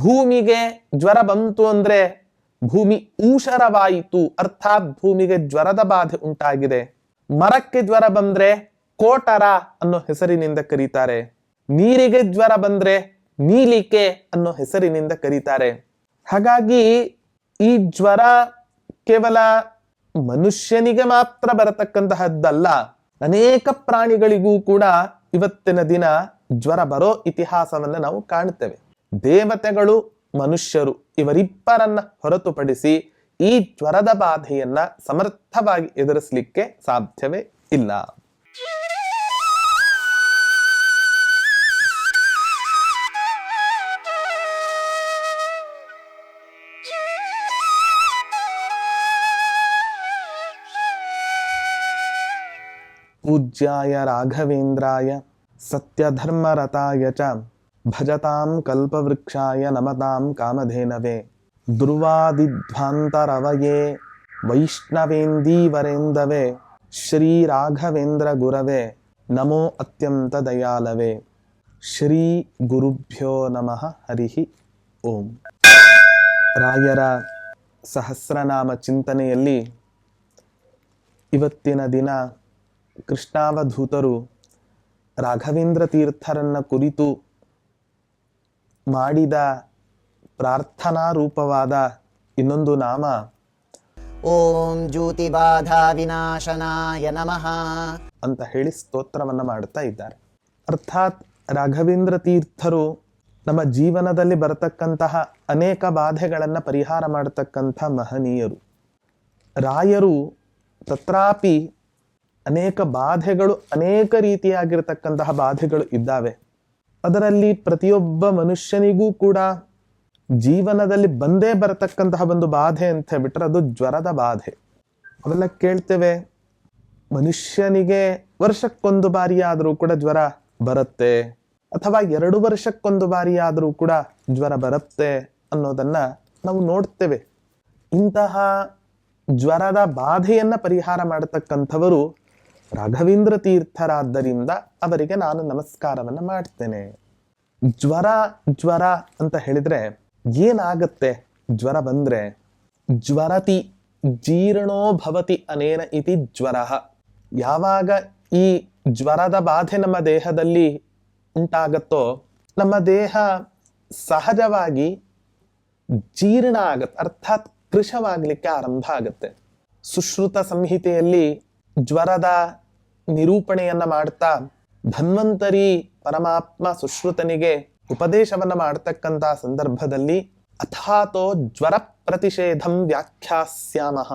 ಭೂಮಿಗೆ ಜ್ವರ ಬಂತು ಅಂದ್ರೆ ಭೂಮಿ ಊಷರವಾಯಿತು ಅರ್ಥಾತ್ ಭೂಮಿಗೆ ಜ್ವರದ ಬಾಧೆ ಉಂಟಾಗಿದೆ. ಮರಕ್ಕೆ ಜ್ವರ ಬಂದ್ರೆ ಕೋಟರ ಅನ್ನೋ ಹೆಸರಿನಿಂದ ಕರೀತಾರೆ. ನೀರಿಗೆ ಜ್ವರ ಬಂದ್ರೆ ನೀಲಿಕೆ ಅನ್ನೋ ಹೆಸರಿನಿಂದ ಕರೀತಾರೆ. ಹಾಗಾಗಿ ಈ ಜ್ವರ ಕೇವಲ ಮನುಷ್ಯನಿಗೆ ಮಾತ್ರ ಬರತಕ್ಕಂತಹದ್ದಲ್ಲ, ಅನೇಕ ಪ್ರಾಣಿಗಳಿಗೂ ಕೂಡ ಇವತ್ತಿನ ದಿನ ಜ್ವರ ಬರೋ ಇತಿಹಾಸವನ್ನು ನಾವು ಕಾಣುತ್ತೇವೆ ದೇವತೆಗಳು, ಮನುಷ್ಯರು ಇವರಿಬ್ಬರನ್ನ ಹೊರತುಪಡಿಸಿ ಈ ಜ್ವರದ ಬಾಧೆಯನ್ನ ಸಮರ್ಥವಾಗಿ ಎದುರಿಸಲಿಕ್ಕೆ ಸಾಧ್ಯವೇ ಇಲ್ಲ. ಪೂಜ್ಯಾಯ ರಾಘವೇಂದ್ರಾಯ ಸತ್ಯಧರ್ಮರತಾಯ ಚ ಭಜತಾಂ ಕಲ್ಪವೃಕ್ಷಾಯ ನಮತಾಂ ಕಾಮಧೇನವೇ. ಧ್ರುವಾದಿಧ್ವಾಂತರವಯೇ ವೈಷ್ಣವೇಂದೀವರೇಂದವೇ. ಶ್ರೀರಾಘವೇಂದ್ರ ಗುರವೇ ನಮೋ ಅತ್ಯಂತ ದಯಾಲವೇ. ಶ್ರೀ ಗುರುಭ್ಯೋ ನಮಃ ಹರಿಹಿ ಓಂ. ರಾಯರ ಸಹಸ್ರನಾಮ ಚಿಂತನೆಯಲ್ಲಿ ಇವತ್ತಿನ ದಿನ ಕೃಷ್ಣಾವಧೂತರು ರಾಘವೇಂದ್ರ ತೀರ್ಥರನ್ನ ಕುರಿತು ಮಾಡಿದ ಪ್ರಾರ್ಥನಾ ರೂಪವಾದ ಇನ್ನೊಂದು ನಾಮ. ಓಂ ಜ್ಯೋತಿಬಾಧಾ ವಿನಾಶನಾಯ ನಮಃ. ಅಂತ ಹೇಳಿ ಸ್ತೋತ್ರವನ್ನ ಮಾಡುತ್ತಾ ಇದ್ದಾರೆ. ಅರ್ಥಾತ್ ರಾಘವೇಂದ್ರ ತೀರ್ಥರು ನಮ್ಮ ಜೀವನದಲ್ಲಿ ಬರತಕ್ಕಂತಹ ಅನೇಕ ಬಾಧೆಗಳನ್ನು ಪರಿಹಾರ ಮಾಡತಕ್ಕಂಥ ಮಹನೀಯರು. ರಾಯರು ತತ್ರಾಪಿ ಅನೇಕ ಬಾಧೆಗಳು ಅನೇಕ ರೀತಿಯಾಗಿರತಕ್ಕಂತಹ ಬಾಧೆಗಳು ಇದ್ದಾವೆ. ಅದರಲ್ಲಿ ಪ್ರತಿಯೊಬ್ಬ ಮನುಷ್ಯನಿಗೂ ಕೂಡ ಜೀವನದಲ್ಲಿ ಬಂದೇ ಬರತಕ್ಕಂತಹ ಒಂದು ಬಾಧೆ ಅಂತ ಹೇಳ್ಬಿಟ್ರೆ ಅದು ಜ್ವರದ ಬಾಧೆ. ಅವೆಲ್ಲ ಕೇಳ್ತೇವೆ. ಮನುಷ್ಯನಿಗೆ ವರ್ಷಕ್ಕೊಂದು ಬಾರಿ ಆದರೂ ಕೂಡ ಜ್ವರ ಬರುತ್ತೆ. ಅಥವಾ ಎರಡು ವರ್ಷಕ್ಕೊಂದು ಬಾರಿ ಆದರೂ ಕೂಡ ಜ್ವರ ಬರುತ್ತೆ ಅನ್ನೋದನ್ನ ನಾವು ನೋಡ್ತೇವೆ. ಇಂತಹ ಜ್ವರದ ಬಾಧೆಯನ್ನ ಪರಿಹಾರ ಮಾಡತಕ್ಕಂಥವರು ರಾಘವೇಂದ್ರ ತೀರ್ಥರಾದ್ದರಿಂದ ಅವರಿಗೆ ನಾನು ನಮಸ್ಕಾರವನ್ನು ಮಾಡ್ತೇನೆ. ಜ್ವರ ಜ್ವರ ಅಂತ ಹೇಳಿದ್ರೆ ಏನಾಗತ್ತೆ? ಜ್ವರ ಬಂದ್ರೆ ಜ್ವರತಿ ಜೀರ್ಣೋಭವತಿ ಅನೇನ ಇತಿ ಜ್ವರ. ಯಾವಾಗ ಈ ಜ್ವರದ ಬಾಧೆ ನಮ್ಮ ದೇಹದಲ್ಲಿ ಉಂಟಾಗತ್ತೋ, ನಮ್ಮ ದೇಹ ಸಹಜವಾಗಿ ಜೀರ್ಣ ಆಗತ್ತೆ, ಅರ್ಥಾತ್ ಕೃಶವಾಗಲಿಕ್ಕೆ ಆರಂಭ ಆಗತ್ತೆ. ಸುಶ್ರುತ ಸಂಹಿತೆಯಲ್ಲಿ ಜ್ವರದ ನಿರೂಪಣೆಯನ್ನ ಮಾಡ್ತಾ ಧನ್ವಂತರಿ ಪರಮಾತ್ಮ ಸುಶ್ರುತನಿಗೆ ಉಪದೇಶವನ್ನ ಮಾಡ್ತಕ್ಕಂಥ ಸಂದರ್ಭದಲ್ಲಿ ಅಥಾತೋ ಜ್ವರ ಪ್ರತಿಷೇಧಂ ವ್ಯಾಖ್ಯಾಸ್ಯಾಮಹ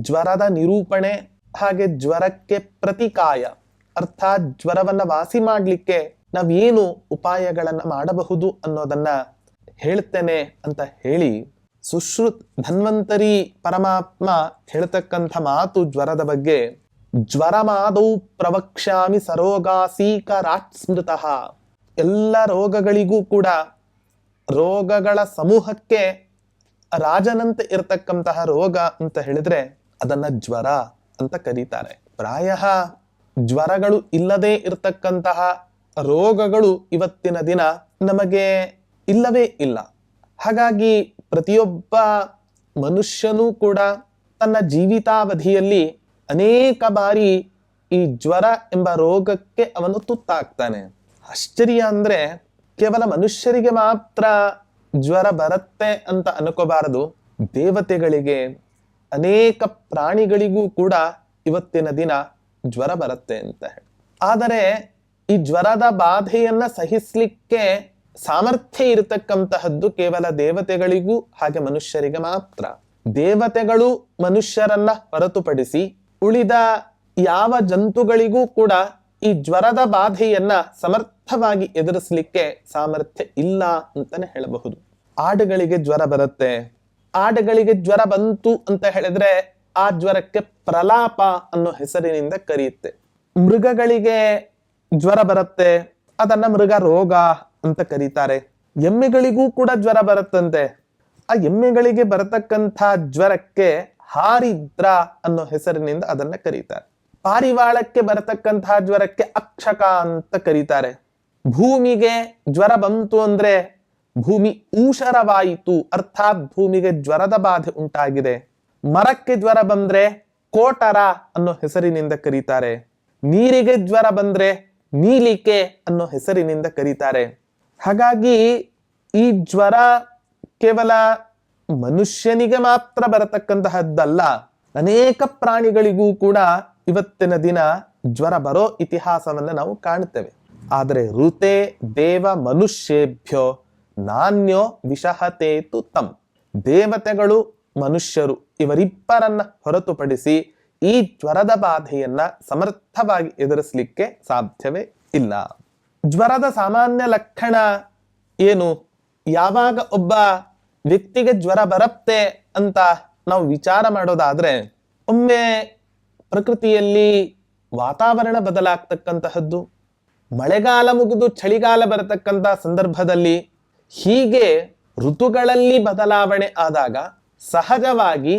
ಜ್ವರದ ನಿರೂಪಣೆ ಹಾಗೆ ಜ್ವರಕ್ಕೆ ಪ್ರತಿಕಾಯ, ಅರ್ಥಾತ್ ಜ್ವರವನ್ನ ವಾಸಿ ಮಾಡಲಿಕ್ಕೆ ನಾವೇನು ಉಪಾಯಗಳನ್ನು ಮಾಡಬಹುದು ಅನ್ನೋದನ್ನ ಹೇಳ್ತೇನೆ ಅಂತ ಹೇಳಿ ಸುಶ್ರುತ್ ಧನ್ವಂತರಿ ಪರಮಾತ್ಮ ಹೇಳ್ತಕ್ಕಂಥ ಮಾತು ಜ್ವರದ ಬಗ್ಗೆ ಜ್ವರಮಾದೌ ಪ್ರವಕ್ಷ್ಯಾಮಿ ಸರೋಗಾಸೀಕ ಸ್ಮೃತಃ. ಎಲ್ಲ ರೋಗಗಳಿಗೂ ಕೂಡ ರೋಗಗಳ ಸಮೂಹಕ್ಕೆ ರಾಜನಂತೆ ಇರತಕ್ಕಂತಹ ರೋಗ ಅಂತ ಹೇಳಿದ್ರೆ ಅದನ್ನ ಜ್ವರ ಅಂತ ಕರೀತಾರೆ. ಪ್ರಾಯ ಜ್ವರಗಳು ಇಲ್ಲದೆ ಇರತಕ್ಕಂತಹ ರೋಗಗಳು ಇವತ್ತಿನ ದಿನ ನಮಗೆ ಇಲ್ಲವೇ ಇಲ್ಲ. ಹಾಗಾಗಿ ಪ್ರತಿಯೊಬ್ಬ ಮನುಷ್ಯನೂ ಕೂಡ ತನ್ನ ಜೀವಿತಾವಧಿಯಲ್ಲಿ ಅನೇಕ ಬಾರಿ ಈ ಜ್ವರ ಎಂಬ ರೋಗಕ್ಕೆ ಅವನು ತುತ್ತಾಗ್ತಾನೆ. ಆಶ್ಚರ್ಯ ಅಂದ್ರೆ ಕೇವಲ ಮನುಷ್ಯರಿಗೆ ಮಾತ್ರ ಜ್ವರ ಬರುತ್ತೆ ಅಂತ ಅನ್ಕೋಬಾರದು. ದೇವತೆಗಳಿಗೆ, ಅನೇಕ ಪ್ರಾಣಿಗಳಿಗೂ ಕೂಡ ಇವತ್ತಿನ ದಿನ ಜ್ವರ ಬರುತ್ತೆ ಅಂತ ಹೇಳಿ. ಆದರೆ ಈ ಜ್ವರದ ಬಾಧೆಯನ್ನ ಸಹಿಸ್ಲಿಕ್ಕೆ ಸಾಮರ್ಥ್ಯ ಇರತಕ್ಕಂತಹದ್ದು ಕೇವಲ ದೇವತೆಗಳಿಗೂ ಹಾಗೆ ಮನುಷ್ಯರಿಗೆ ಮಾತ್ರ. ದೇವತೆಗಳು ಮನುಷ್ಯರನ್ನ ಹೊರತುಪಡಿಸಿ ಉಳಿದ ಯಾವ ಜಂತುಗಳಿಗೂ ಕೂಡ ಈ ಜ್ವರದ ಬಾಧೆಯನ್ನ ಸಮರ್ಥವಾಗಿ ಎದುರಿಸಲಿಕ್ಕೆ ಸಾಮರ್ಥ್ಯ ಇಲ್ಲ ಅಂತಾನೆ ಹೇಳಬಹುದು. ಆಡುಗಳಿಗೆ ಜ್ವರ ಬರುತ್ತೆ. ಆಡುಗಳಿಗೆ ಜ್ವರ ಬಂತು ಅಂತ ಹೇಳಿದ್ರೆ ಆ ಜ್ವರಕ್ಕೆ ಪ್ರಲಾಪ ಅನ್ನೋ ಹೆಸರಿನಿಂದ ಕರೆಯುತ್ತೆ. ಮೃಗಗಳಿಗೆ ಜ್ವರ ಬರುತ್ತೆ. ಅದನ್ನ ಮೃಗ ರೋಗ ಅಂತ ಕರೀತಾರೆ. ಎಮ್ಮೆಗಳಿಗೂ ಕೂಡ ಜ್ವರ ಬರುತ್ತಂತೆ. ಆ ಎಮ್ಮೆಗಳಿಗೆ ಬರತಕ್ಕಂಥ ಜ್ವರಕ್ಕೆ ಹಾರಿದ್ರ ಅನ್ನೋ ಹೆಸರಿನಿಂದ ಅದನ್ನ ಕರೀತಾರೆ. ಪಾರಿವಾಳಕ್ಕೆ ಬರತಕ್ಕಂತಹ ಜ್ವರಕ್ಕೆ ಅಕ್ಷಕ ಅಂತ ಕರೀತಾರೆ. ಭೂಮಿಗೆ ಜ್ವರ ಬಂತು ಅಂದ್ರೆ ಭೂಮಿ ಊಷರವಾಯಿತು ಅರ್ಥಾತ್ ಭೂಮಿಗೆ ಜ್ವರದ ಬಾಧೆ ಉಂಟಾಗಿದೆ. ಮರಕ್ಕೆ ಜ್ವರ ಬಂದ್ರೆ ಕೋಟರ ಅನ್ನೋ ಹೆಸರಿನಿಂದ ಕರೀತಾರೆ. ನೀರಿಗೆ ಜ್ವರ ಬಂದ್ರೆ ನೀಲಿಕೆ ಅನ್ನೋ ಹೆಸರಿನಿಂದ ಕರೀತಾರೆ. ಹಾಗಾಗಿ ಈ ಜ್ವರ ಕೇವಲ ಮನುಷ್ಯನಿಗೆ ಮಾತ್ರ ಬರತಕ್ಕಂತಹದ್ದಲ್ಲ, ಅನೇಕ ಪ್ರಾಣಿಗಳಿಗೂ ಕೂಡ ಇವತ್ತಿನ ದಿನ ಜ್ವರ ಬರೋ ಇತಿಹಾಸವನ್ನು ನಾವು ಕಾಣುತ್ತೇವೆ ಆದರೆ ಋತೆ ದೇವ ಮನುಷ್ಯೇಭ್ಯೋ ನಾಣ್ಯೋ ವಿಷಹತೇತು ತಂ. ದೇವತೆಗಳು ಮನುಷ್ಯರು ಇವರಿಬ್ಬರನ್ನ ಹೊರತುಪಡಿಸಿ ಈ ಜ್ವರದ ಬಾಧೆಯನ್ನ ಸಮರ್ಥವಾಗಿ ಎದುರಿಸಲಿಕ್ಕೆ ಸಾಧ್ಯವೇ ಇಲ್ಲ. ಜ್ವರದ ಸಾಮಾನ್ಯ ಲಕ್ಷಣ ಏನು? ಯಾವಾಗ ಒಬ್ಬ ವ್ಯಕ್ತಿಗೆ ಜ್ವರ ಬರುತ್ತೆ ಅಂತ ನಾವು ವಿಚಾರ ಮಾಡೋದಾದ್ರೆ, ಒಮ್ಮೆ ಪ್ರಕೃತಿಯಲ್ಲಿ ವಾತಾವರಣ ಬದಲಾಗ್ತಕ್ಕಂತಹದ್ದು, ಮಳೆಗಾಲ ಮುಗಿದು ಚಳಿಗಾಲ ಬರತಕ್ಕಂಥ ಸಂದರ್ಭದಲ್ಲಿ ಹೀಗೆ ಋತುಗಳಲ್ಲಿ ಬದಲಾವಣೆ ಆದಾಗ ಸಹಜವಾಗಿ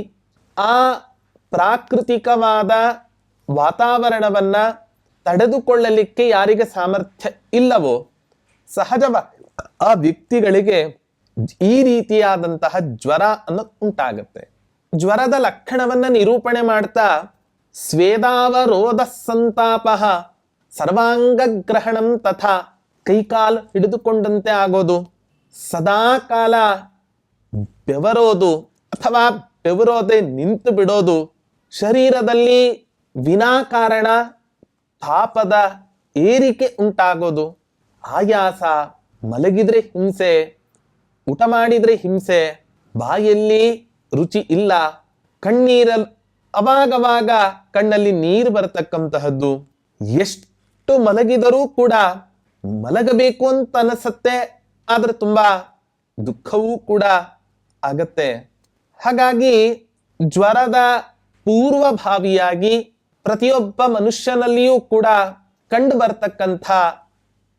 ಆ ಪ್ರಾಕೃತಿಕವಾದ ವಾತಾವರಣವನ್ನ ತಡೆದುಕೊಳ್ಳಲಿಕ್ಕೆ ಯಾರಿಗೆ ಸಾಮರ್ಥ್ಯ ಇಲ್ಲವೋ, ಸಹಜವಾಗಿ ಆ ವ್ಯಕ್ತಿಗಳಿಗೆ ಈ ರೀತಿಯಾದಂತಹ ಜ್ವರ ಅನ್ನೋದು ಉಂಟಾಗುತ್ತೆ. ಜ್ವರದ ಲಕ್ಷಣವನ್ನ ನಿರೂಪಣೆ ಮಾಡ್ತಾ ಸ್ವೇದಾವರೋಧ ಸಂತಾಪ ಸರ್ವಾಂಗಗ್ರಹಣಂ ತಥಾ ಕೈಕಾಲು ಹಿಡಿದುಕೊಂಡಂತೆ ಆಗೋದು. ಸದಾ ಕಾಲ ಬೆವರೋದು ಅಥವಾ ಬೆವರೋದೆ ನಿಂತು ಬಿಡೋದು. ಶರೀರದಲ್ಲಿ ವಿನಾಕಾರಣ ತಾಪದ ಏರಿಕೆ ಉಂಟಾಗೋದು. ಆಯಾಸ ಮಲಗಿದ್ರೆ ಹಿಂಸೆ ಊಟ ಮಾಡಿದರೆ ಹಿಂಸೆ, ಬಾಯಲ್ಲಿ ರುಚಿ ಇಲ್ಲ, ಕಣ್ಣೀರ ಅವಾಗವಾಗ ಕಣ್ಣಲ್ಲಿ ನೀರು ಬರತಕ್ಕಂತಹದ್ದು. ಎಷ್ಟು ಮಲಗಿದರೂ ಕೂಡ ಮಲಗಬೇಕು ಅಂತ ಅನಿಸತ್ತೆ, ಆದರೆ ತುಂಬ ದುಃಖವೂ ಕೂಡ ಆಗತ್ತೆ. ಹಾಗಾಗಿ ಜ್ವರದ ಪೂರ್ವಭಾವಿಯಾಗಿ ಪ್ರತಿಯೊಬ್ಬ ಮನುಷ್ಯನಲ್ಲಿಯೂ ಕೂಡ ಕಂಡು ಬರ್ತಕ್ಕಂಥ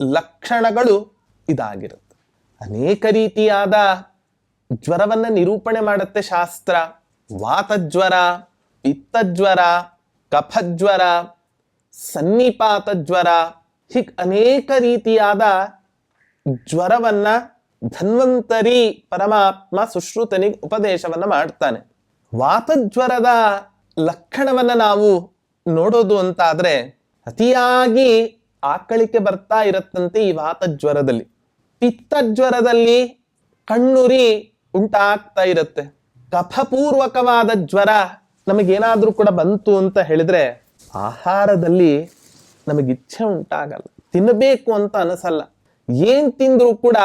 ಲಕ್ಷಣಗಳು ಇದಾಗಿರುತ್ತೆ. ಅನೇಕ ರೀತಿಯಾದ ಜ್ವರವನ್ನು ನಿರೂಪಣೆ ಮಾಡುತ್ತೆ ಶಾಸ್ತ್ರ. ವಾತಜ್ವರ, ಪಿತ್ತಜ್ವರ, ಕಫಜ್ವರ, ಸನ್ನಿಪಾತ ಜ್ವರ, ಹೀಗೆ ಅನೇಕ ರೀತಿಯಾದ ಜ್ವರವನ್ನ ಧನ್ವಂತರಿ ಪರಮಾತ್ಮ ಸುಶ್ರುತನಿಗೆ ಉಪದೇಶವನ್ನ ಮಾಡ್ತಾನೆ. ವಾತಜ್ವರದ ಲಕ್ಷಣವನ್ನ ನಾವು ನೋಡೋದು ಅಂತಾದ್ರೆ ಅತಿಯಾಗಿ ಆಕಳಿಕೆ ಬರ್ತಾ ಇರತ್ತಂತೆ ಈ ವಾತಜ್ವರದಲ್ಲಿ. ಪಿತ್ತಜ್ವರದಲ್ಲಿ ಕಣ್ಣುರಿ ಉಂಟಾಗ್ತಾ ಇರುತ್ತೆ. ಕಫಪೂರ್ವಕವಾದ ಜ್ವರ ನಮಗೇನಾದರೂ ಕೂಡ ಬಂತು ಅಂತ ಹೇಳಿದ್ರೆ ಆಹಾರದಲ್ಲಿ ನಮಗೆ ಇಚ್ಛೆ ಉಂಟಾಗಲ್ಲ. ತಿನ್ನಬೇಕು ಅಂತ ಅನಿಸಲ್ಲ. ಏನ್ ತಿಂದ್ರೂ ಕೂಡ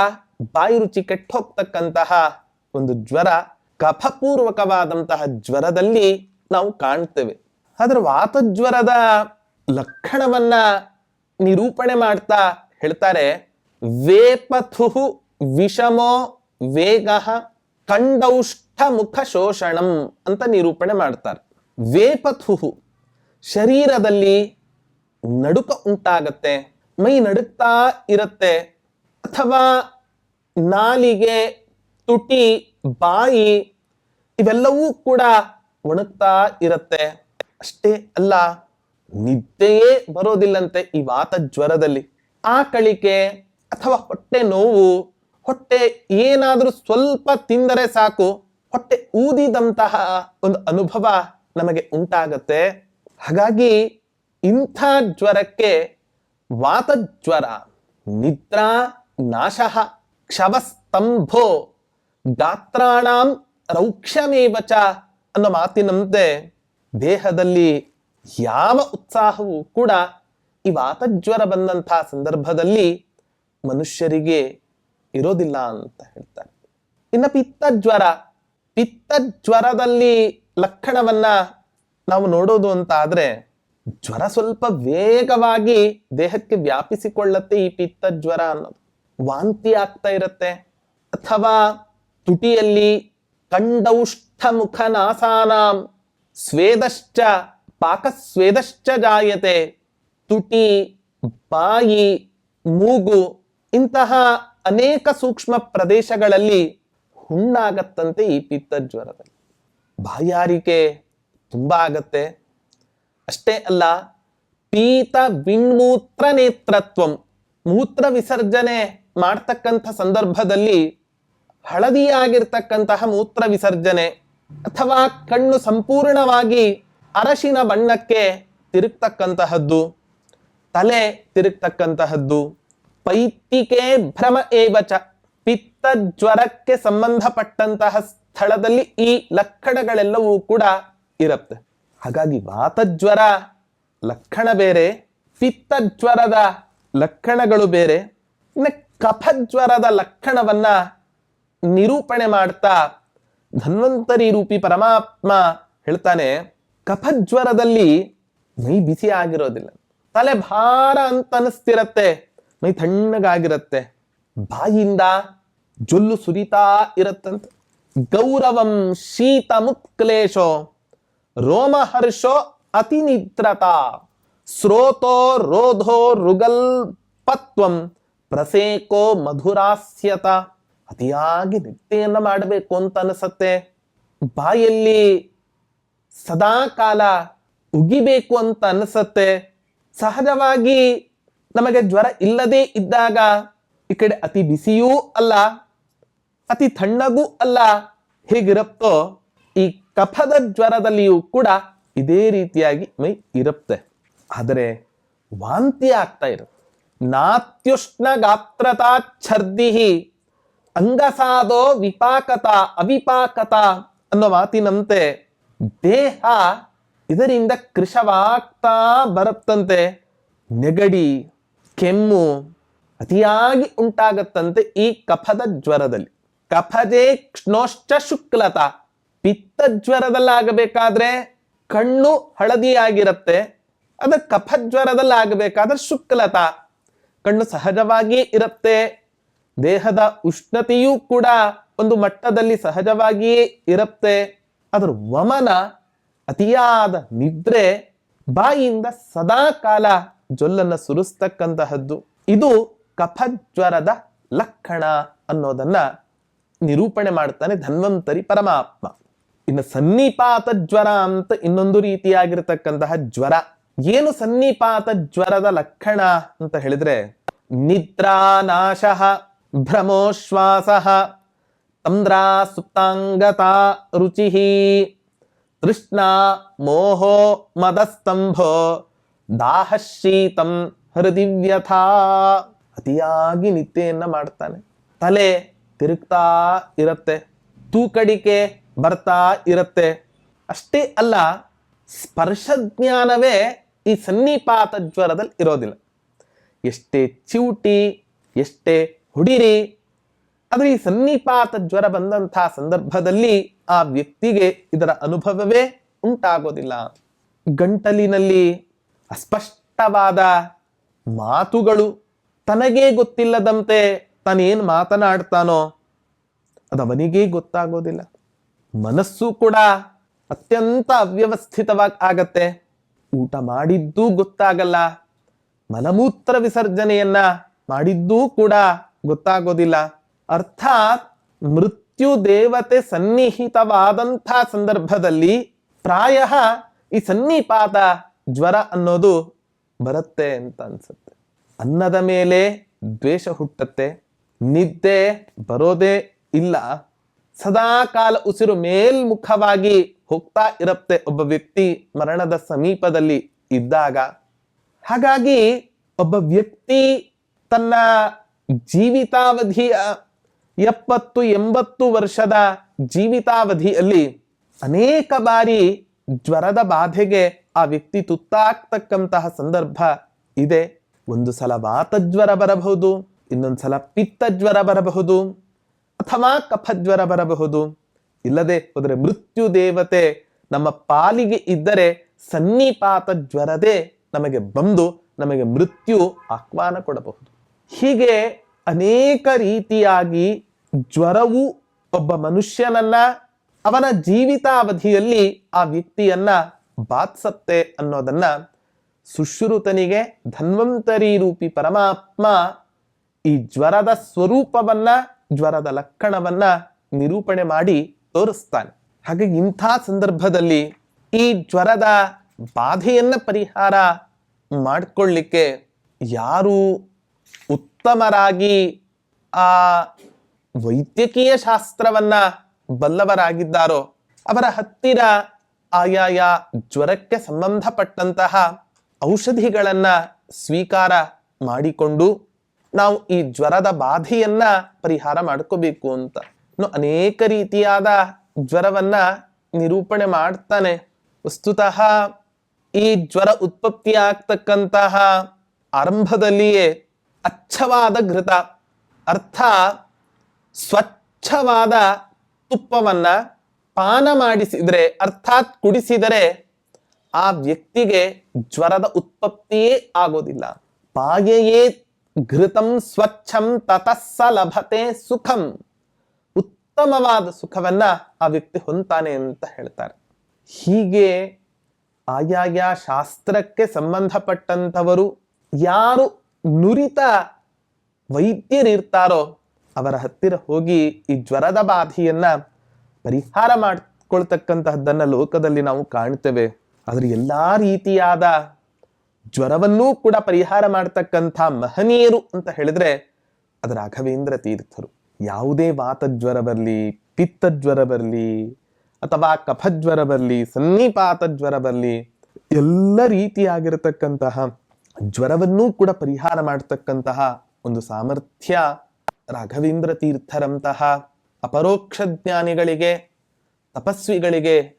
ಬಾಯಿ ರುಚಿ ಕೆಟ್ಟ ಹೋಗ್ತಕ್ಕಂತಹ ಒಂದು ಜ್ವರ, ಕಫಪೂರ್ವಕವಾದಂತಹ ಜ್ವರದಲ್ಲಿ ನಾವು ಕಾಣ್ತೇವೆ. ಆದ್ರೆ ವಾತಜ್ವರದ ಲಕ್ಷಣವನ್ನ ನಿರೂಪಣೆ ಮಾಡ್ತಾ ಹೇಳ್ತಾರೆ ವೇಪಥು ವಿಷಮೋ ವೇಗ ಕಂಡೌಷ್ಠ ಮುಖ ಶೋಷಣಂ ಅಂತ ನಿರೂಪಣೆ ಮಾಡ್ತಾರೆ. ವೇಪಥು ಶರೀರದಲ್ಲಿ ನಡುಕ ಉಂಟಾಗತ್ತೆ, ಮೈ ನಡುಕ್ತಾ ಇರುತ್ತೆ ಅಥವಾ ನಾಲಿಗೆ, ತುಟಿ, ಬಾಯಿ ಇವೆಲ್ಲವೂ ಕೂಡ ಒಣಗ್ತಾ ಇರುತ್ತೆ. ಅಷ್ಟೇ ಅಲ್ಲ, ನಿದ್ದೆಯೇ ಬರೋದಿಲ್ಲಂತೆ ಈ ವಾತ ಜ್ವರದಲ್ಲಿ. ಆಕಳಿಕೆ ಅಥವಾ ಹೊಟ್ಟೆ ನೋವು, ಹೊಟ್ಟೆ ಏನಾದರೂ ಸ್ವಲ್ಪ ತಿಂದರೆ ಸಾಕು, ಹೊಟ್ಟೆ ಊದಿದಂತಹ ಒಂದು ಅನುಭವ ನಮಗೆ ಉಂಟಾಗತ್ತೆ. ಹಾಗಾಗಿ ಇಂಥ ಜ್ವರಕ್ಕೆ ವಾತಜ್ವರ ನಿದ್ರಾ ನಾಶ, ಕ್ಷವಸ್ತಂಭೋ, ಗಾತ್ರಾಣಾಂ ರೌಕ್ಷಮೇವಚ ಅನ್ನೋ ಮಾತಿನಂತೆ ದೇಹದಲ್ಲಿ ಯಾವ ಉತ್ಸಾಹವೂ ಕೂಡ ಈ ವಾತಜ್ವರ ಬಂದಂತಹ ಸಂದರ್ಭದಲ್ಲಿ ಮನುಷ್ಯರಿಗೆ ಇರೋದಿಲ್ಲ ಅಂತ ಹೇಳ್ತಾರೆ. ಇನ್ನು ಪಿತ್ತಜ್ವರ, ಪಿತ್ತಜ್ವರದಲ್ಲಿ ಲಕ್ಷಣವನ್ನ ನಾವು ನೋಡೋದು ಅಂತ ಆದ್ರೆ ಜ್ವರ ಸ್ವಲ್ಪ ವೇಗವಾಗಿ ದೇಹಕ್ಕೆ ವ್ಯಾಪಿಸಿಕೊಳ್ಳತ್ತೆ ಈ ಪಿತ್ತಜ್ವರ ಅನ್ನೋದು. ವಾಂತಿ ಆಗ್ತಾ ಇರುತ್ತೆ. ಅಥವಾ ತುಟಿಯಲ್ಲಿ ಕಂಡೌಷ್ಠ ಮುಖ ನಾಸಾನ ಸ್ವೇದಶ್ಚ, ಪಾಕಸ್ವೇದಶ್ಚ ಜಾಯತೆ. ತುಟಿ, ಬಾಯಿ, ಮೂಗು ಇಂತಹ ಅನೇಕ ಸೂಕ್ಷ್ಮ ಪ್ರದೇಶಗಳಲ್ಲಿ ಹುಣ್ಣಾಗತ್ತಂತೆ ಈ ಪಿತ್ತಜ್ವರದಲ್ಲಿ ಬಾಯಾರಿಕೆ ತುಂಬಾ ಆಗತ್ತೆ. ಅಷ್ಟೇ ಅಲ್ಲ, ಪೀತ ವಿಣ್ಮೂತ್ರ ನೇತ್ರತ್ವಂ, ಮೂತ್ರ ವಿಸರ್ಜನೆ ಮಾಡ್ತಕ್ಕಂಥ ಸಂದರ್ಭದಲ್ಲಿ ಹಳದಿಯಾಗಿರ್ತಕ್ಕಂತಹ ಮೂತ್ರ ವಿಸರ್ಜನೆ ಅಥವಾ ಕಣ್ಣು ಸಂಪೂರ್ಣವಾಗಿ ಅರಶಿನ ಬಣ್ಣಕ್ಕೆ ತಿರುಗ್ತಕ್ಕಂತಹದ್ದು, ತಲೆ ತಿರುಗ್ತಕ್ಕಂತಹದ್ದು ಪೈತ್ತಿಕೆ ಭ್ರಮ ಏವಚ ಪಿತ್ತ ಜ್ವರಕ್ಕೆ ಸಂಬಂಧಪಟ್ಟಂತಹ ಸ್ಥಳದಲ್ಲಿ ಈ ಲಕ್ಷಣಗಳೆಲ್ಲವೂ ಕೂಡ ಇರುತ್ತೆ. ಹಾಗಾಗಿ ವಾತಜ್ವರ ಲಕ್ಷಣ ಬೇರೆ ಪಿತ್ತಜ್ವರದ ಲಕ್ಷಣಗಳು ಬೇರೆ, ಇನ್ನು ಕಫಜ್ವರದ ಲಕ್ಷಣವನ್ನ ನಿರೂಪಣೆ ಮಾಡ್ತಾ ಧನ್ವಂತರಿ ರೂಪಿ ಪರಮಾತ್ಮ ಹೇಳ್ತಾನೆ ಕಫಜ್ವರದಲ್ಲಿ ಮೈ ಬಿಸಿ ಆಗಿರೋದಿಲ್ಲ ತಲೆ ಭಾರ ಅಂತ ಅನಿಸ್ತಿರತ್ತೆ. ಮೈ ತಣ್ಣಗಾಗಿರತ್ತೆ. ಬಾಯಿಂದ ಜೊಲ್ಲು ಸುರಿತಾ ಇರತ್ತಂತೆ. ಗೌರವಂ ಶೀತ ಮುತ್ಕ್ಲೇಶೋ ರೋಮಹರ್ಷೋ ಅತಿನಿದ್ರತ, ಸ್ರೋತೋ ರೋಧೋ ರುಗಲ್ ಪತ್ವಂ ಪ್ರಸೇಕೋ ಮಧುರಾಸ್ಯತ. ಅತಿಯಾಗಿ ನಿದ್ದೆಯನ್ನು ಮಾಡಬೇಕು ಅಂತ ಅನಿಸತ್ತೆ ಬಾಯಲ್ಲಿ ಸದಾ ಕಾಲ ಉಗಿಬೇಕು ಅಂತ ಅನಿಸತ್ತೆ ಸಹಜವಾಗಿ ನಮಗೆ ಜ್ವರ ಇಲ್ಲದೇ ಇದ್ದಾಗ ಈ ಕಡೆ ಅತಿ ಬಿಸಿಯೂ ಅಲ್ಲ, ಅತಿ ತಣ್ಣಗೂ ಅಲ್ಲ. ಹೇಗಿರುತ್ತೋ ಈ ಕಫದ ಜ್ವರದಲ್ಲಿಯೂ ಕೂಡ ಇದೇ ರೀತಿಯಾಗಿ ಮೈ ಇರುತ್ತೆ ಆದರೆ ವಾಂತಿ ಆಗ್ತಾ ಇರುತ್ತೆ. ನಾತ್ಯುಷ್ಣ ಗಾತ್ರತಾ ಛರ್ದಿ ಅಂಗಸಾದೋ ವಿಪಾಕತ ಅವಿಪಾಕತ ಅನ್ನೋ ಮಾತಿನಂತೆ ದೇಹ ಇದರಿಂದ ಕೃಶವಾಗ್ತಾ ಬರುತ್ತಂತೆ. ನೆಗಡಿ ಕೆಮ್ಮು ಅತಿಯಾಗಿ ಉಂಟಾಗತ್ತಂತೆ ಈ ಕಫದ ಜ್ವರದಲ್ಲಿ. ಕಫಜೇ ಕ್ಷ್ಣೋಶ್ಚ ಶುಕ್ಲತ. ಪಿತ್ತ ಜ್ವರದಲ್ಲಾಗಬೇಕಾದ್ರೆ ಕಣ್ಣು ಹಳದಿಯಾಗಿರುತ್ತೆ. ಅದ ಕಫಜ್ವರದಲ್ಲಿ ಆಗಬೇಕಾದ್ರೆ ಶುಕ್ಲತ. ಕಣ್ಣು ಸಹಜವಾಗಿ ಇರುತ್ತೆ. ದೇಹದ ಉಷ್ಣತೆಯೂ ಕೂಡ ಒಂದು ಮಟ್ಟದಲ್ಲಿ ಸಹಜವಾಗಿಯೇ ಇರುತ್ತೆ. ಅದರ ವಮನ ಅತಿಯಾದ ನಿದ್ರೆ ಬಾಯಿಯಿಂದ ಸದಾ ಕಾಲ ಜೊಲ್ಲನ್ನ ಸುರಿಸ್ತಕ್ಕಂತಹದ್ದು. ಇದು ಕಫಜ್ವರದ ಲಕ್ಷಣ ಅನ್ನೋದನ್ನ ನಿರೂಪಣೆ ಮಾಡ್ತಾನೆ ಧನ್ವಂತರಿ ಪರಮಾತ್ಮ. ಇನ್ನು ಸನ್ನಿಪಾತ ಜ್ವರ ಅಂತ ಇನ್ನೊಂದು ರೀತಿಯಾಗಿರ್ತಕ್ಕಂತಹ ಜ್ವರ. ಏನು ಸನ್ನಿಪಾತ ಜ್ವರದ ಲಕ್ಷಣ ಅಂತ ಹೇಳಿದ್ರೆ, ನಿದ್ರಾನಾಶ, ಭ್ರಮೋಶ್ವಾಸ ತಂದ್ರಾ ಸುಪ್ತಾಂಗತಾ ರುಚಿ ತೃಷ್ಣಾ ಮೋಹೋ ಮದಸ್ತಂಭೋ ದಾಹಶೀತಂ ಹೃದಿವ್ಯಥಾ. ಅತಿಯಾಗಿ ನಿದ್ದೆಯನ್ನ ಮಾಡ್ತಾನೆ. ತಲೆ ತಿರುಗ್ತಾ ಇರತ್ತೆ. ತೂಕಡಿಕೆ ಬರ್ತಾ ಇರತ್ತೆ. ಅಷ್ಟೇ ಅಲ್ಲ ಸ್ಪರ್ಶ ಜ್ಞಾನವೇ ಈ ಸನ್ನಿಪಾತ ಜ್ವರದಲ್ಲಿ ಇರೋದಿಲ್ಲ. ಎಷ್ಟೇ ಚಿವುಟಿ, ಎಷ್ಟೇ ಹುಡಿರಿ, ಆದರೆ ಈ ಸನ್ನಿಪಾತ ಜ್ವರ ಬಂದಂತಹ ಸಂದರ್ಭದಲ್ಲಿ ಆ ವ್ಯಕ್ತಿಗೆ ಇದರ ಅನುಭವವೇ ಉಂಟಾಗೋದಿಲ್ಲ. ಗಂಟಲಿನಲ್ಲಿ ಅಸ್ಪಷ್ಟವಾದ ಮಾತುಗಳು ತನಗೇ ಗೊತ್ತಿಲ್ಲದಂತೆ ತಾನೇನು ಮಾತನಾಡ್ತಾನೋ ಅದು ಗೊತ್ತಾಗೋದಿಲ್ಲ. ಮನಸ್ಸು ಕೂಡ ಅತ್ಯಂತ ಅವ್ಯವಸ್ಥಿತವಾಗಿ ಆಗತ್ತೆ. ಊಟ ಮಾಡಿದ್ದೂ ಗೊತ್ತಾಗಲ್ಲ. ಮಲಮೂತ್ರ ವಿಸರ್ಜನೆಯನ್ನ ಮಾಡಿದ್ದೂ ಕೂಡ ಗೊತ್ತಾಗೋದಿಲ್ಲ. ಅರ್ಥಾತ್ ಮೃತ್ಯು ದೇವತೆ ಸನ್ನಿಹಿತವಾದಂಥ ಸಂದರ್ಭದಲ್ಲಿ ಪ್ರಾಯ ಈ ಸನ್ನಿಪಾತ ಜ್ವರ ಅನ್ನೋದು ಬರುತ್ತೆ ಅಂತ ಅನ್ಸುತ್ತೆ. ಅನ್ನದ ಮೇಲೆ ದ್ವೇಷ ಹುಟ್ಟತ್ತೆ, ನಿದ್ದೆ ಬರೋದೇ ಇಲ್ಲ. ಸದಾ ಕಾಲ ಉಸಿರು ಮೇಲ್ಮುಖವಾಗಿ ಹೋಗ್ತಾ ಇರುತ್ತೆ ಒಬ್ಬ ವ್ಯಕ್ತಿ ಮರಣದ ಸಮೀಪದಲ್ಲಿ ಇದ್ದಾಗ. ಹಾಗಾಗಿ ಒಬ್ಬ ವ್ಯಕ್ತಿ ತನ್ನ ಜೀವಿತಾವಧಿಯ ಎಪ್ಪತ್ತು, ಎಂಬತ್ತು ವರ್ಷದ ಜೀವಿತಾವಧಿಯಲ್ಲಿ ಅನೇಕ ಬಾರಿ ಜ್ವರದ ಬಾಧೆಗೆ ಆ ವ್ಯಕ್ತಿ ತುತ್ತಾಗ್ತಕ್ಕಂತಹ ಸಂದರ್ಭ ಇದೆ. ಒಂದು ಸಲ ವಾತಜ್ವರ ಬರಬಹುದು, ಇನ್ನೊಂದು ಸಲ ಪಿತ್ತಜ್ವರ ಬರಬಹುದು, ಅಥವಾ ಕಫಜ್ವರ ಬರಬಹುದು. ಇಲ್ಲದೆ ಹೋದರೆ ಮೃತ್ಯು ದೇವತೆ ನಮ್ಮ ಪಾಲಿಗೆ ಇದ್ದರೆ ಸನ್ನಿಪಾತ ಜ್ವರದೇ ನಮಗೆ ಬಂದು ನಮಗೆ ಮೃತ್ಯು ಆಹ್ವಾನ ಕೊಡಬಹುದು. ಹೀಗೆ ಅನೇಕ ರೀತಿಯಾಗಿ ಜ್ವರವು ಒಬ್ಬ ಮನುಷ್ಯನನ್ನ ಅವನ ಜೀವಿತಾವಧಿಯಲ್ಲಿ ಆ ವ್ಯಕ್ತಿಯನ್ನ ಬಾಧಿಸತ್ತೆ ಅನ್ನೋದನ್ನ ಸುಶ್ರುತನಿಗೆ ಧನ್ವಂತರಿ ರೂಪಿ ಪರಮಾತ್ಮ ಈ ಜ್ವರದ ಸ್ವರೂಪವನ್ನ, ಜ್ವರದ ಲಕ್ಷಣವನ್ನ ನಿರೂಪಣೆ ಮಾಡಿ ತೋರಿಸ್ತಾನೆ. ಹಾಗೆ ಇಂಥ ಸಂದರ್ಭದಲ್ಲಿ ಈ ಜ್ವರದ ಬಾಧೆಯನ್ನ ಪರಿಹಾರ ಮಾಡಿಕೊಳ್ಳಿಕ್ಕೆ ಯಾರು ಉತ್ತಮರಾಗಿ ಆ ವೈದ್ಯಕೀಯ ಶಾಸ್ತ್ರವನ್ನ ಬಲ್ಲವರಾಗಿದ್ದಾರೋ ಅವರ ಹತ್ತಿರ ಆಯಾಯ ಜ್ವರಕ್ಕೆ ಸಂಬಂಧಪಟ್ಟಂತಹ ಔಷಧಿಗಳನ್ನು ಸ್ವೀಕಾರ ಮಾಡಿಕೊಂಡು ನಾವು ಈ ಜ್ವರದ ಬಾಧೆಯನ್ನ ಪರಿಹಾರ ಮಾಡ್ಕೋಬೇಕು ಅಂತ. ಅನೇಕ ರೀತಿಯಾದ ಜ್ವರವನ್ನ ನಿರೂಪಣೆ ಮಾಡ್ತಾನೆ. ವಸ್ತುತಃ ಈ ಜ್ವರ ಉತ್ಪತ್ತಿ ಆಗ್ತಕ್ಕಂತಹ ಆರಂಭದಲ್ಲಿಯೇ ಅಚ್ಚವಾದ ಘೃತ, ಅರ್ಥ ಸ್ವಚ್ಛವಾದ ತುಪ್ಪವನ್ನ ಪಾನ ಮಾಡಿಸಿದರೆ, ಅರ್ಥಾತ್ ಕುಡಿಸಿದರೆ, ಆ ವ್ಯಕ್ತಿಗೆ ಜ್ವರದ ಉತ್ಪತ್ತಿಯೇ ಆಗೋದಿಲ್ಲ. ಪಾಯೆಯೇ ಘೃತಂ ಸ್ವಚ್ಛಂ ತತಸ್ಸ ಲಭತೆ ಸುಖಂ. ಉತ್ತಮವಾದ ಸುಖವನ್ನ ಆ ವ್ಯಕ್ತಿ ಹೊಂತಾನೆ ಅಂತ ಹೇಳ್ತಾರೆ. ಹೀಗೆ ಆಯಾಯ ಶಾಸ್ತ್ರಕ್ಕೆ ಸಂಬಂಧಪಟ್ಟಂಥವರು ಯಾರು ನುರಿತ ವೈದ್ಯರಿರ್ತಾರೋ ಅವರ ಹತ್ತಿರ ಹೋಗಿ ಈ ಜ್ವರದ ಬಾಧೆಯನ್ನ ಪರಿಹಾರ ಮಾಡಿಕೊಳ್ತಕ್ಕಂತಹದ್ದನ್ನು ಲೋಕದಲ್ಲಿ ನಾವು ಕಾಣ್ತೇವೆ. ಆದರೆ ಎಲ್ಲ ರೀತಿಯಾದ ಜ್ವರವನ್ನೂ ಕೂಡ ಪರಿಹಾರ ಮಾಡ್ತಕ್ಕಂಥ ಮಹನೀಯರು ಅಂತ ಹೇಳಿದ್ರೆ ಅದು ರಾಘವೇಂದ್ರ ತೀರ್ಥರು. ಯಾವುದೇ ವಾತಜ್ವರ ಬರಲಿ ಪಿತ್ತಜ್ವರ ಬರಲಿ, ಅಥವಾ ಕಫಜ್ವರ ಬರಲಿ, ಸನ್ನಿಪಾತ ಜ್ವರ ಬರಲಿ, ಎಲ್ಲ ರೀತಿಯಾಗಿರತಕ್ಕಂತಹ ಜ್ವರವನ್ನೂ ಕೂಡ ಪರಿಹಾರ ಮಾಡ್ತಕ್ಕಂತಹ ಒಂದು ಸಾಮರ್ಥ್ಯ ರಾಘವೇಂದ್ರ ತೀರ್ಥರಂತಹ ಅಪರೋಕ್ಷ ಜ್ಞಾನಿಗಳಿಗೆ ತಪಸ್ವಿಗಳಿಗೆ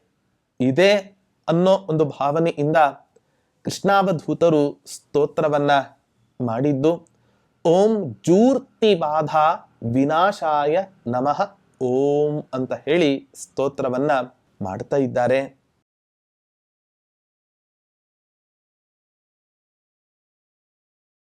ಇದೆ ಅನ್ನೋ ಒಂದು ಭಾವನೆಯಿಂದ ಕೃಷ್ಣಾವಧೂತರು ಸ್ತೋತ್ರವನ್ನ ಮಾಡಿದ್ದು, ಓಂ ಜೂರ್ತಿ ಬಾಧ ವಿನಾಶಾಯ ನಮಃ, ಓಂ ಅಂತ ಹೇಳಿ ಸ್ತೋತ್ರವನ್ನ ಮಾಡ್ತಾ ಇದ್ದಾರೆ.